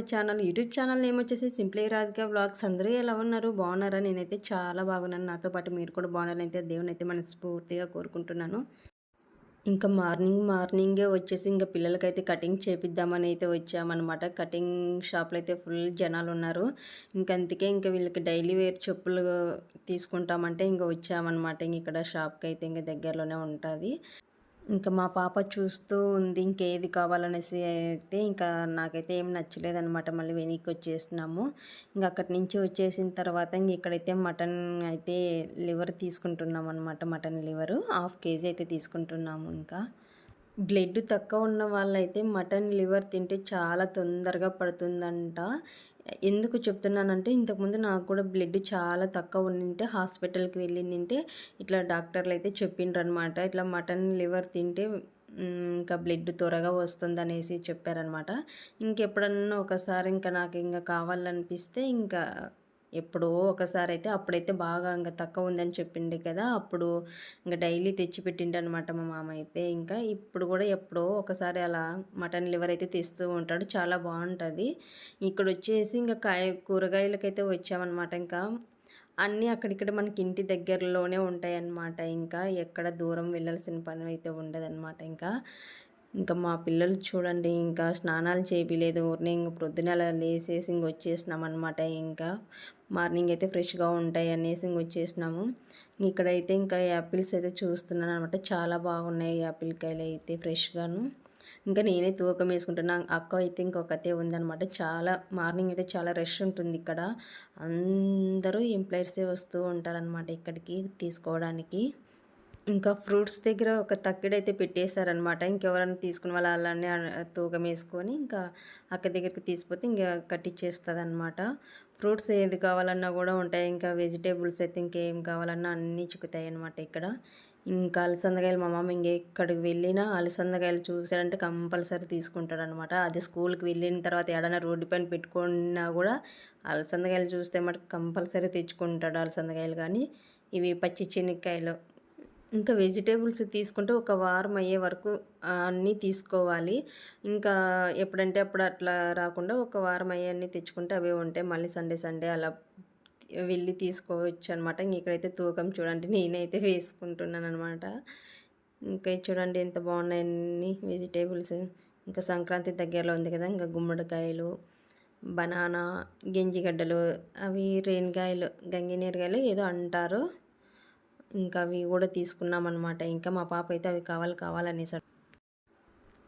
Our channel YouTube channel name వచ్చేసి simply Radhika blogs అందరూ ఎలా ఉన్నారు? బాగున్నారా? నేనైతే చాలా బాగున్నాను. నాతో పాటు మీరు కూడా బాగున్నారని అయితే దేవుని అయితే మనస్ఫూర్తిగా కోరుకుంటున్నాను. ఇంకా మార్నింగ్ మార్నింగే వచ్చేసి ఇంకా పిల్లలకైతే కటింగ్ చేపిద్దామని అయితే వచ్చామన్నమాట. కటింగ్ షాప్లో అయితే ఫుల్ జనాలు ఉన్నారు. ఇంకా అందుకే ఇంకా వీళ్ళకి డైలీ వేర్ చెప్పులు తీసుకుంటామంటే ఇంకా వచ్చామన్నమాట. ఇంక ఇక్కడ షాప్కి అయితే ఇంకా దగ్గరలోనే ఉంటుంది. ఇంకా మా పాప చూస్తూ ఉంది ఇంకేది కావాలనేసి అయితే ఇంకా నాకైతే ఏం నచ్చలేదనమాట మళ్ళీ వెనక్కి వచ్చేసినాము ఇంకా అక్కడి నుంచి వచ్చేసిన తర్వాత ఇంక ఇక్కడైతే మటన్ అయితే లివర్ తీసుకుంటున్నాం అనమాట మటన్ లివరు హాఫ్ కేజీ అయితే తీసుకుంటున్నాము ఇంకా. బ్లడ్ తక్కువ ఉన్న వాళ్ళైతే మటన్ లివర్ తింటే చాలా తొందరగా పడుతుందంట. ఎందుకు చెప్తున్నానంటే ఇంతకుముందు నాకు కూడా బ్లడ్ చాలా తక్కువ ఉండింటే హాస్పిటల్కి వెళ్ళింటే ఇట్లా డాక్టర్లు అయితే చెప్పిండ్రు అనమాట ఇట్లా మటన్ లివర్ తింటే ఇంకా బ్లడ్ త్వరగా వస్తుంది అనేసి చెప్పారనమాట. ఇంకెప్పుడన్నా ఒకసారి ఇంకా నాకు ఇంకా కావాలనిపిస్తే ఇంకా ఎప్పుడో ఒకసారి అయితే అప్పుడైతే బాగా ఇంకా తక్కువ ఉందని చెప్పిండే కదా అప్పుడు ఇంకా డైలీ తెచ్చి పెట్టిండే అనమాట మా మామ అయితే ఇంకా ఇప్పుడు కూడా ఎప్పుడో ఒకసారి అలా మటన్ లివర్ అయితే తెస్తూ ఉంటాడు చాలా బాగుంటుంది. ఇక్కడ వచ్చేసి ఇంకా కాయ కూరగాయలకైతే వచ్చామన్నమాట ఇంకా అన్నీ అక్కడిక్కడ మనకి ఇంటి దగ్గరలోనే ఉంటాయన్నమాట. ఇంకా ఎక్కడ దూరం వెళ్ళాల్సిన పని అయితే ఉండదన్నమాట. ఇంకా ఇంకా మా పిల్లలు చూడండి ఇంకా స్నానాలు చేయలేదు ఊరిని ఇంక ప్రొద్దున లేసేసి ఇంక వచ్చేసినాం అనమాట ఇంకా మార్నింగ్ అయితే ఫ్రెష్గా ఉంటాయి అనేసి ఇంక వచ్చేసినాము. ఇక్కడైతే ఇంకా యాపిల్స్ అయితే చూస్తున్నాను అనమాట చాలా బాగున్నాయి యాపిల్ కాయలు అయితే ఫ్రెష్గాను. ఇంకా నేనే తూకం వేసుకుంటున్నాను అక్క అయితే ఇంకొకతే ఉందనమాట చాలా మార్నింగ్ అయితే చాలా రష్ ఉంటుంది ఇక్కడ. అందరూ ఎంప్లాయర్సే వస్తూ ఉంటారనమాట ఇక్కడికి తీసుకోవడానికి. ఇంకా ఫ్రూట్స్ దగ్గర ఒక తక్కిడైతే పెట్టేశారనమాట ఇంకెవరైనా తీసుకుని వాళ్ళ అలానే తూకం వేసుకొని ఇంకా అక్క దగ్గరికి తీసిపోతే ఇంకా కట్టించేస్తుంది అనమాట ఫ్రూట్స్ ఏది కావాలన్నా కూడా ఉంటాయి. ఇంకా వెజిటేబుల్స్ అయితే ఇంకేం కావాలన్నా అన్నీ చిక్కుతాయి అనమాట ఇక్కడ. ఇంకా అలసందకాయలు మా మామ ఇంకెక్కడికి వెళ్ళినా అలసందకాయలు చూసాడంటే కంపల్సరీ తీసుకుంటాడు అనమాట అది స్కూల్కి వెళ్ళిన తర్వాత ఏడైనా రోడ్డు పైన పెట్టుకున్నా కూడా అలసందకాయలు చూస్తే మటుకు కంపల్సరీ తెచ్చుకుంటాడు అలసందకాయలు. కానీ ఇవి పచ్చి చెనిక్కాయలు ఇంకా వెజిటేబుల్స్ తీసుకుంటే ఒక వారం అయ్యే వరకు అన్నీ తీసుకోవాలి. ఇంకా ఎప్పుడంటే అప్పుడు అట్లా రాకుండా ఒక వారం అయ్యే అన్నీ తెచ్చుకుంటే అవే ఉంటాయి. మళ్ళీ సండే సండే అలా వెళ్ళి తీసుకోవచ్చు అనమాట ఇక్కడైతే తూకం చూడండి నేనైతే వేసుకుంటున్నాను అనమాట ఇంకా చూడండి ఎంత బాగున్నాయి అన్ని వెజిటేబుల్స్. ఇంకా సంక్రాంతి దగ్గరలో ఉంది కదా ఇంకా గుమ్మడికాయలు బనానా గింజిగడ్డలు అవి రేణికాయలు గంగినీరకాయలు ఏదో అంటారు. ఇంకా అవి కూడా తీసుకున్నాం అనమాట ఇంకా మా పాప అయితే అవి కావాలి కావాలనేసాడు.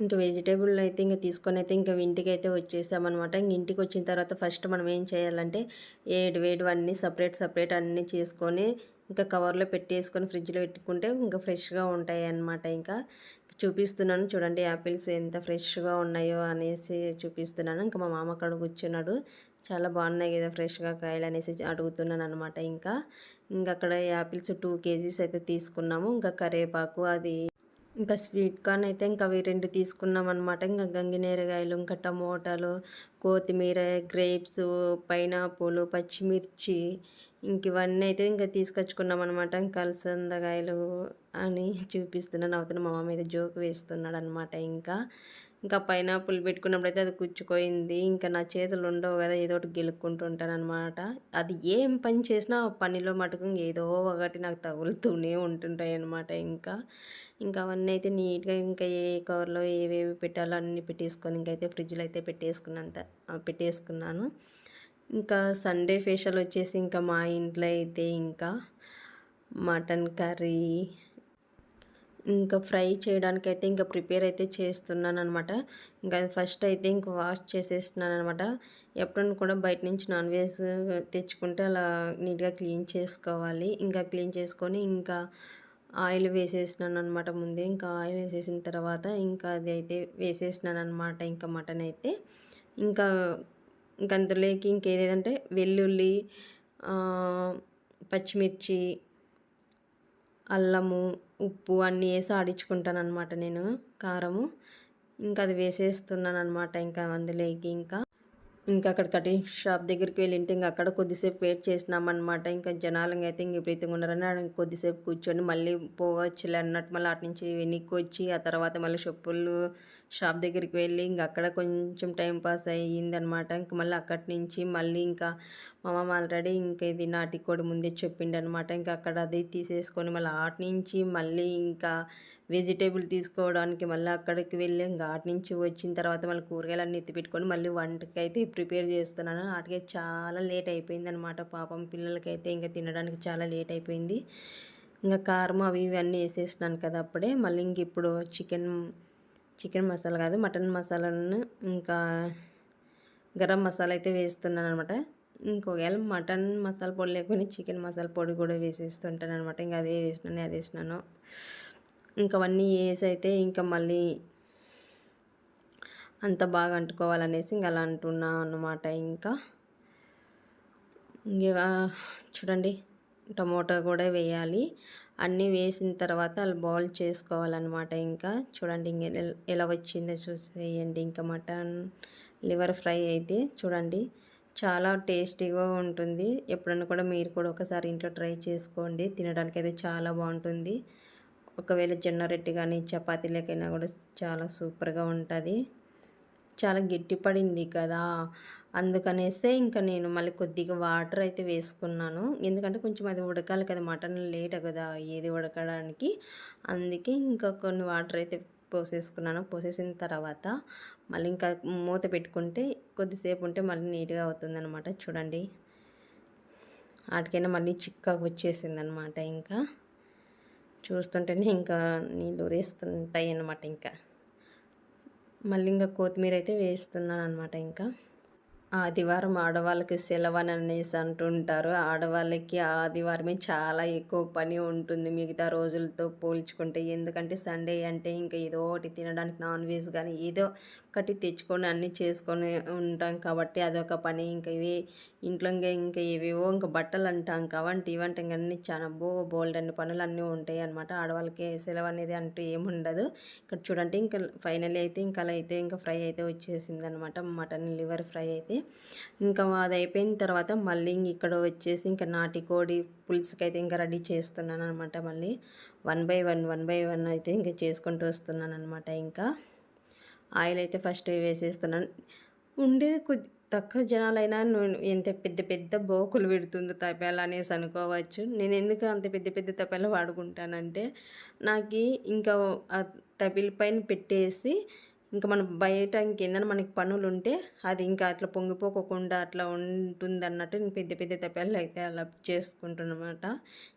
ఇంకా వెజిటేబుల్ అయితే ఇంకా తీసుకొని అయితే ఇంకా ఇంటికి అయితే వచ్చేసామన్నమాట. ఇంక ఇంటికి వచ్చిన తర్వాత ఫస్ట్ మనం ఏం చేయాలంటే ఏడు వేడు అన్నీ సపరేట్ సపరేట్ అన్నీ చేసుకొని ఇంకా కవర్లో పెట్టేసుకొని ఫ్రిడ్జ్లో పెట్టుకుంటే ఇంకా ఫ్రెష్గా ఉంటాయి అన్నమాట ఇంకా. చూపిస్తున్నాను చూడండి యాపిల్స్ ఎంత ఫ్రెష్గా ఉన్నాయో అనేసి చూపిస్తున్నాను. ఇంకా మా మామ అక్కడ కూర్చున్నాడు. చాలా బాగున్నాయి కదా ఫ్రెష్గా కాయలు అనేసి అడుగుతున్నాను అనమాట ఇంకా. ఇంకా అక్కడ యాపిల్స్ టూ కేజీస్ అయితే తీసుకున్నాము. ఇంకా కరివేపాకు అది ఇంకా స్వీట్ కార్న్ అయితే ఇంకా అవి రెండు తీసుకున్నాం అనమాట ఇంకా గంగినేరకాయలు ఇంకా టమోటాలు కొత్తిమీర గ్రేప్స్ పైనాపులు పచ్చిమిర్చి ఇంక ఇవన్నీ అయితే ఇంకా తీసుకొచ్చుకున్నాం అనమాట ఇంకా అలసందకాయలు అని చూపిస్తున్నాను. అవుతున్న మా మామ మీద జోక్ వేస్తున్నాడు అనమాట ఇంకా ఇంకా పైనాపుల్ పెట్టుకున్నప్పుడు అయితే అది కుచ్చుకోయింది. ఇంకా నా చేతులు ఉండవు కదా ఏదో ఒకటి గెలుక్కుంటుంటాను అనమాట అది ఏం పని చేసినా పనిలో మటుకు ఏదో ఒకటి నాకు తగులుతూనే ఉంటుంటాయి అనమాట ఇంకా. ఇంకా అవన్నీ అయితే నీట్గా ఇంకా ఏ కవర్లో ఏవేవి పెట్టాలో అన్నీ పెట్టేసుకొని ఇంకైతే ఫ్రిడ్జ్లో అయితే పెట్టేసుకున్నంత పెట్టేసుకున్నాను. ఇంకా సండే ఫేషియల్ వచ్చేసి ఇంకా మా ఇంట్లో అయితే ఇంకా మటన్ కర్రీ ఇంకా ఫ్రై చేయడానికి అయితే ఇంకా ప్రిపేర్ అయితే చేస్తున్నాను అనమాట ఇంకా ఫస్ట్ అయితే ఇంకా వాష్ చేసేస్తున్నాను అనమాట ఎప్పుడన్నా కూడా బయట నుంచి నాన్ వెజ్ తెచ్చుకుంటే అలా నీట్గా క్లీన్ చేసుకోవాలి. ఇంకా క్లీన్ చేసుకొని ఇంకా ఆయిల్ వేసేసినాను అనమాట ముందే. ఇంకా ఆయిల్ వేసేసిన తర్వాత ఇంకా అది అయితే వేసేసినాను అనమాట ఇంకా మటన్ అయితే. ఇంకా ఇంకా అందులోకి ఇంకేదంటే వెల్లుల్లి పచ్చిమిర్చి అల్లము ఉప్పు అన్నీ వేసి ఆడించుకుంటాను అనమాట నేను కారము. ఇంకా అది వేసేస్తున్నాను అనమాట ఇంకా అందులోకి ఇంకా. ఇంకా అక్కడ కటింగ్ షాప్ దగ్గరికి వెళ్ళింటే ఇంకా అక్కడ కొద్దిసేపు వెయిట్ చేసినామన్నమాట. ఇంకా జనాలు అయితే ఇంక విపరీతంగా ఉన్నారని కొద్దిసేపు కూర్చొని మళ్ళీ పోవచ్చులే అన్నట్టు మళ్ళీ అటు నుంచి వెనక్కి వచ్చి ఆ తర్వాత మళ్ళీ చెప్పులు షాప్ దగ్గరికి వెళ్ళి ఇంక అక్కడ కొంచెం టైం పాస్ అయ్యిందనమాట. ఇంక మళ్ళీ అక్కడి నుంచి మళ్ళీ ఇంకా మా మామ ఆల్రెడీ ఇంకా ఇది నాటికోడి ముందే చెప్పిండనమాట. ఇంకా అక్కడ అది తీసేసుకొని మళ్ళీ ఆటి నుంచి మళ్ళీ ఇంకా వెజిటేబుల్ తీసుకోవడానికి మళ్ళీ అక్కడికి వెళ్ళి ఇంకా ఆటి నుంచి వచ్చిన తర్వాత మళ్ళీ కూరగాయలన్నీ ఎత్తి పెట్టుకొని మళ్ళీ వంటకి అయితే ప్రిపేర్ చేస్తున్నాను. వాటికి చాలా లేట్ అయిపోయింది అనమాట పాపం పిల్లలకైతే ఇంకా తినడానికి చాలా లేట్ అయిపోయింది. ఇంకా కారం అవి ఇవన్నీ వేసేసినాను కదా అప్పుడే. మళ్ళీ ఇంక ఇప్పుడు చికెన్ చికెన్ మసాలా కాదు మటన్ మసాలాను ఇంకా గరం మసాలా అయితే వేస్తున్నాను అనమాట ఇంకొకవేళ మటన్ మసాలా పొడి లేకుండా చికెన్ మసాలా పొడి కూడా వేసేస్తుంటాను అనమాట ఇంకా అదే వేసినాను అదే వేసినాను. ఇంకా అవన్నీ వేసి అయితే ఇంకా మళ్ళీ అంత బాగా అంటుకోవాలనేసి ఇంకా అలా అంటున్నాను అనమాట ఇంకా ఇంకా చూడండి టమోటా కూడా వేయాలి. అన్నీ వేసిన తర్వాత అలా బాయిల్ చేసుకోవాలన్నమాట ఇంకా. చూడండి ఇంక ఎలా వచ్చిందో చూసేయండి. ఇంకా మటన్ లివర్ ఫ్రై అయితే చూడండి చాలా టేస్టీగా ఉంటుంది. ఎప్పుడన్నా కూడా మీరు కూడా ఒకసారి ఇంట్లో ట్రై చేసుకోండి. తినడానికి అయితే చాలా బాగుంటుంది. ఒకవేళ జొన్న రొట్టె కానీ చపాతీలకైనా కూడా చాలా సూపర్గా ఉంటుంది. చాలా గట్టి పడింది కదా. అందుకనేసే ఇంకా నేను మళ్ళీ కొద్దిగా వాటర్ అయితే వేసుకున్నాను. ఎందుకంటే కొంచెం అది ఉడకాలి కదా మటన్ లేట్ కదా ఏది ఉడకడానికి. అందుకే ఇంకా కొన్ని వాటర్ అయితే పోసేసుకున్నాను. పోసేసిన తర్వాత మళ్ళీ ఇంకా మూత పెట్టుకుంటే కొద్దిసేపు ఉంటే మళ్ళీ నీట్గా అవుతుందన్నమాట. చూడండి. వాటికైనా మళ్ళీ చిక్కగా వచ్చేసింది అనమాట ఇంకా. చూస్తుంటేనే ఇంకా నీళ్ళు రేస్తుంటాయి అన్నమాట ఇంకా. మళ్ళీ ఇంకా కొత్తిమీర అయితే వేస్తున్నాను అనమాట ఇంకా. ఆదివారం ఆడవాళ్ళకి సెలవు అని అనేసి అంటుంటారు. ఆడవాళ్ళకి ఆదివారమే చాలా ఎక్కువ పని ఉంటుంది. మిగతా రోజులతో పోల్చుకుంటే ఎందుకంటే సండే అంటే ఇంకా ఏదో ఒకటి తినడానికి నాన్ వెజ్ కానీ ఏదో కట్టి తెచ్చుకొని అన్నీ చేసుకొని ఉంటాం కాబట్టి అదొక పని. ఇంకా ఇవి ఇంట్లో ఇంకా ఇంకా ఏవేవో ఇంకా బట్టలు అంటాం కాబట్టి ఇవంటే ఇంకా అన్నీ చాలా బో బోల్డ్ అన్ని పనులు అన్నీ ఉంటాయి అనమాట ఆడవాళ్ళకి సెలవు అనేది అంటూ ఏముండదు ఇక్కడ చూడండి ఇంకా ఫైనల్ అయితే ఇంకా అలా అయితే ఇంకా ఫ్రై అయితే వచ్చేసింది అనమాట మటన్ లివర్ ఫ్రై అయితే ఇంకా అది అయిపోయిన తర్వాత మళ్ళీ ఇక్కడ వచ్చేసి ఇంకా నాటికోడి పులుసుకి అయితే ఇంకా రెడీ చేస్తున్నాను అనమాట మళ్ళీ one by one one by one అయితే ఇంకా చేసుకుంటూ వస్తున్నాను అనమాట ఇంకా ఆయిల్ అయితే ఫస్ట్ వేసేస్తున్నాను. ఉండేది కొద్ది తక్కువ జనాలైనా ఎంత పెద్ద పెద్ద బోకులు పెడుతుంది తపేలా అనేసి అనుకోవచ్చు. నేను ఎందుకు అంత పెద్ద పెద్ద తపేలా వాడుకుంటానంటే నాకు ఇంకా తపిల పైన పెట్టేసి ఇంకా మనం బయట ఇంకేందైనా మనకి పనులు ఉంటే అది ఇంకా అట్లా పొంగిపోకుండా అట్లా ఉంటుంది అన్నట్టు నేను పెద్ద పెద్ద తప్పేళ్ళు అయితే అలా చేసుకుంటున్నమాట.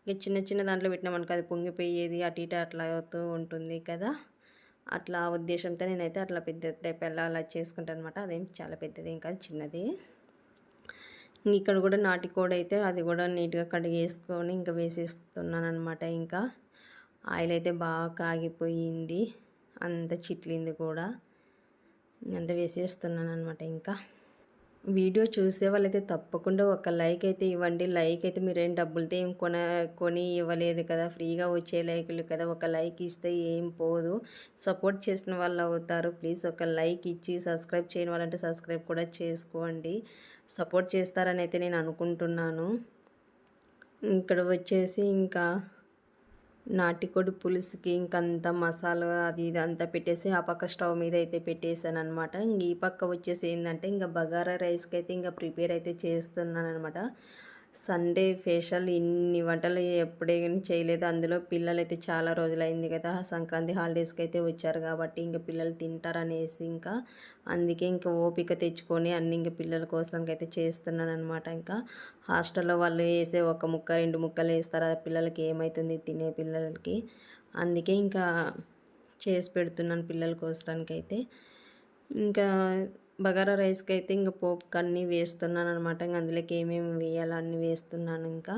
ఇంకా చిన్న చిన్న దాంట్లో పెట్టినామనుకో అది పొంగిపోయేది అటు ఇటు అట్లా అవుతూ ఉంటుంది కదా. అట్లా ఉద్దేశంతో నేనైతే అట్లా పెద్ద పెళ్ళ అలా చేసుకుంటాను అనమాట అదేం చాలా పెద్దది ఇంకా చిన్నది. ఇక్కడ కూడా నాటికోడి అయితే అది కూడా నీట్గా కడిగేసుకొని ఇంకా వేసేస్తున్నాను అనమాట ఇంకా ఆయిల్ అయితే బాగా కాగిపోయింది అంత చిట్లింది కూడా. అంత వేసేస్తున్నాను అనమాట ఇంకా వీడియో చూసే వాళ్ళైతే తప్పకుండా ఒక లైక్ అయితే ఇవ్వండి. లైక్ అయితే మీరేం డబ్బులతో ఏం కొన కొని ఇవ్వలేదు కదా. ఫ్రీగా వచ్చే లైకులు కదా. ఒక లైక్ ఇస్తే ఏం పోదు. సపోర్ట్ చేసిన వాళ్ళు అవుతారు. ప్లీజ్ ఒక లైక్ ఇచ్చి సబ్స్క్రైబ్ చేయని వాళ్ళంటే సబ్స్క్రైబ్ కూడా చేసుకోండి. సపోర్ట్ చేస్తారని అయితే నేను అనుకుంటున్నాను. ఇక్కడ వచ్చేసి ఇంకా నాటికోడి పులుసుకి ఇంకంత మసాలా అది ఇది అంతా పెట్టేసి ఆ పక్క స్టవ్ మీద అయితే పెట్టేసాను అనమాట ఇంక ఈ పక్క వచ్చేసి ఏంటంటే ఇంకా బగారా రైస్కి అయితే ఇంకా ప్రిపేర్ అయితే చేస్తున్నాను అనమాట సండే ఫేషియల్ ఇన్ని వంటలు ఎప్పుడే చేయలేదు. అందులో పిల్లలు అయితే చాలా రోజులైంది కదా. సంక్రాంతి హాలిడేస్కి అయితే వచ్చారు కాబట్టి ఇంకా పిల్లలు తింటారనేసి ఇంకా అందుకే ఇంకా ఓపిక తెచ్చుకొని అన్ని ఇంకా పిల్లల కోసం అయితే చేస్తున్నాను అనమాట ఇంకా. హాస్టల్లో వాళ్ళు వేసే ఒక ముక్క రెండు ముక్కలు వేస్తారు. ఆ పిల్లలకి ఏమవుతుంది తినే పిల్లలకి. అందుకే ఇంకా చేసి పెడుతున్నాను పిల్లల కోసానికి అయితే ఇంకా బగారా రైస్కి అయితే ఇంకా పోపుకి అన్నీ వేస్తున్నాను అనమాట ఇంకా అందులోకి ఏమేమి వేయాలో అన్నీ వేస్తున్నాను ఇంకా.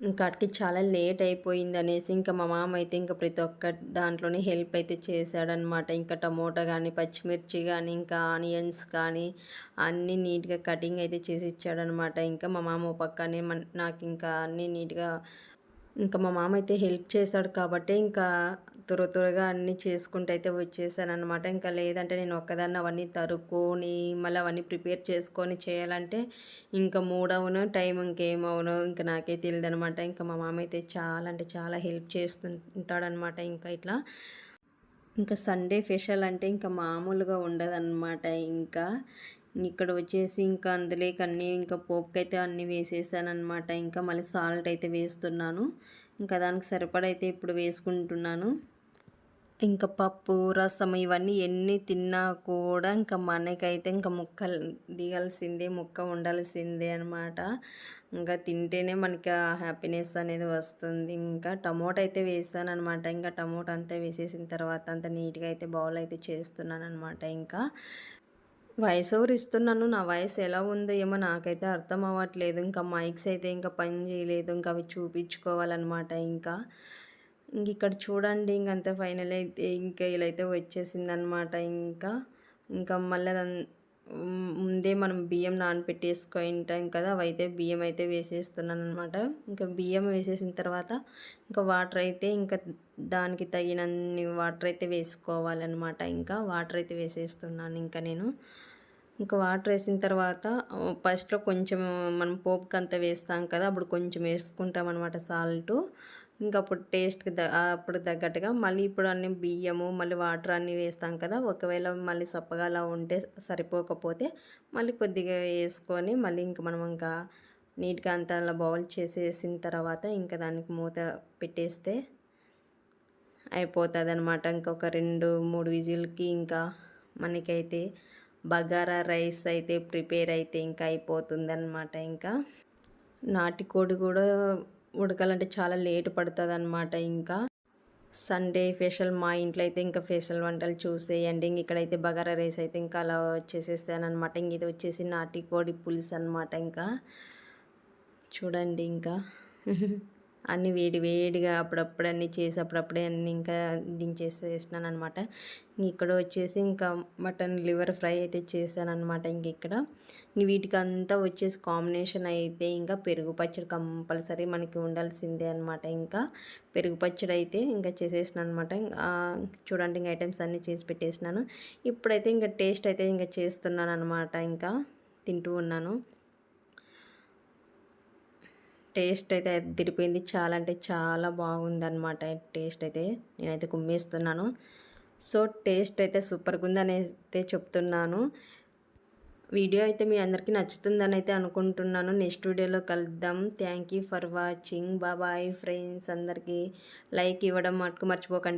ఇంకా అటుకి చాలా లేట్ అయిపోయింది అనేసి ఇంకా మా మామ అయితే ఇంకా ప్రతి ఒక్క దాంట్లోనే హెల్ప్ అయితే చేశాడనమాట ఇంకా టమోటా కానీ పచ్చిమిర్చి కానీ ఇంకా ఆనియన్స్ కానీ అన్నీ నీట్గా కటింగ్ అయితే చేసి ఇచ్చాడనమాట ఇంకా మా మామ పక్కనే నాకు ఇంకా అన్నీ నీట్గా ఇంకా మా మామ అయితే హెల్ప్ చేశాడు కాబట్టి ఇంకా త్వర త్వరగా అన్నీ చేసుకుంటూ అయితే వచ్చేసాను అనమాట ఇంకా లేదంటే నేను ఒక్కదాన్ని అవన్నీ తరుక్కొని మళ్ళీ అవన్నీ ప్రిపేర్ చేసుకొని చేయాలంటే ఇంకా మూడవును టైం ఇంకేమవును ఇంకా నాకే తెలియదు అనమాట ఇంకా మా మామ అయితే చాలా అంటే చాలా హెల్ప్ చేస్తుంటాడనమాట ఇంకా ఇట్లా. ఇంకా సండే స్పెషల్ అంటే ఇంకా మామూలుగా ఉండదన్నమాట ఇంకా. ఇక్కడ వచ్చేసి ఇంకా అందులోకి అన్నీ ఇంకా పోపుకైతే అన్నీ వేసేసానమాట ఇంకా మళ్ళీ సాల్ట్ అయితే వేస్తున్నాను. ఇంకా దానికి సరిపడైతే ఇప్పుడు వేసుకుంటున్నాను. ఇంకా పప్పు రసం ఇవన్నీ ఎన్ని తిన్నా కూడా ఇంకా మనకైతే ఇంకా ముక్క దిగాల్సిందే ముక్క ఉండాల్సిందే అనమాట ఇంకా తింటేనే మనకి ఆ హ్యాపీనెస్ అనేది వస్తుంది. ఇంకా టమోటా అయితే వేసాను అనమాట ఇంకా టమోటా అంతా వేసేసిన తర్వాత అంత నీట్గా అయితే బౌల్ అయితే చేస్తున్నాను అనమాట ఇంకా. వాయిస్ ఓవర్ ఇస్తున్నాను? నా వాయిస్ ఎలా ఉందో ఏమో నాకైతే అర్థం అవ్వట్లేదు. ఇంకా మైక్స్ అయితే ఇంకా పని చేయలేదు. ఇంకా అవి చూపించుకోవాలన్నమాట ఇంకా. ఇంక ఇక్కడ చూడండి ఇంకంత ఫైనల్ అయితే ఇంకా ఇలా అయితే వచ్చేసిందనమాట ఇంకా ఇంకా మళ్ళీ ముందే మనం బియ్యం నానపెట్టేసుకుంటాం కదా అవైతే బియ్యం అయితే వేసేస్తున్నాను అనమాట ఇంకా బియ్యం వేసేసిన తర్వాత ఇంకా వాటర్ అయితే ఇంకా దానికి తగినన్ని వాటర్ అయితే వేసుకోవాలన్నమాట. ఇంకా వాటర్ అయితే వేసేస్తున్నాను ఇంకా నేను. ఇంకా వాటర్ వేసిన తర్వాత ఫస్ట్లో కొంచెం మనం పోపుకి అంతా వేస్తాం కదా అప్పుడు కొంచెం వేసుకుంటాం అనమాట సాల్టు ఇంకా అప్పుడు టేస్ట్కి అప్పుడు తగ్గట్టుగా మళ్ళీ ఇప్పుడు అన్ని బియ్యము మళ్ళీ వాటర్ అన్నీ వేస్తాం కదా ఒకవేళ మళ్ళీ సప్పగా అలా ఉంటే సరిపోకపోతే మళ్ళీ కొద్దిగా వేసుకొని మళ్ళీ ఇంకా మనం ఇంకా నీట్గా అంతా అలా బౌల్ చేసేసిన తర్వాత ఇంకా దానికి మూత పెట్టేస్తే అయిపోతుంది అనమాట ఇంకొక రెండు మూడు విజిల్కి ఇంకా మనకైతే బగారా రైస్ అయితే ప్రిపేర్ అయితే ఇంకా అయిపోతుంది అనమాట ఇంకా నాటికోడి కూడా ఉడకాలంటే చాలా లేట్ పడుతుంది అనమాట ఇంకా. సండే స్పెషల్ మా ఇంట్లో అయితే ఇంకా స్పెషల్ వంటలు చూసేయండి ఇంక ఇక్కడైతే బగారా రైస్ అయితే ఇంకా అలా వచ్చేసేస్తాను అనమాట ఇంక ఇది వచ్చేసి నాటి కోడి పులుసు అనమాట ఇంకా. చూడండి ఇంకా. అన్ని వేడి వేడిగా అప్పుడప్పుడు అన్ని చేసి అప్పుడప్పుడే అన్ని ఇంకా దించేసేసినాను అనమాట ఇక్కడ వచ్చేసి ఇంకా మటన్ లివర్ ఫ్రై అయితే చేశాను అనమాట ఇంక ఇక్కడ. వీటికి అంతా వచ్చేసి కాంబినేషన్ అయితే ఇంకా పెరుగు పచ్చడి కంపల్సరీ మనకి ఉండాల్సిందే అనమాట ఇంకా పెరుగు పచ్చడి అయితే ఇంకా చేసేసిన అనమాట చూడండి ఇంకా ఐటమ్స్ అన్నీ చేసి పెట్టేసినాను. ఇప్పుడైతే ఇంకా టేస్ట్ అయితే ఇంకా చేస్తున్నాను అనమాట ఇంకా తింటూ ఉన్నాను. టేస్ట్ అయితే తిరిపోయింది చాలా అంటే చాలా బాగుందన్నమాట టేస్ట్ అయితే. నేనైతే కుమ్మేస్తున్నాను. సో టేస్ట్ అయితే సూపర్గా ఉందని అయితే చెప్తున్నాను. వీడియో అయితే మీ అందరికీ నచ్చుతుందని అయితే అనుకుంటున్నాను. నెక్స్ట్ వీడియోలో కలుద్దాం. Thank you for watching. బాబాయ్ ఫ్రెండ్స్ అందరికీ లైక్ ఇవ్వడం మటుకు మర్చిపోకండి.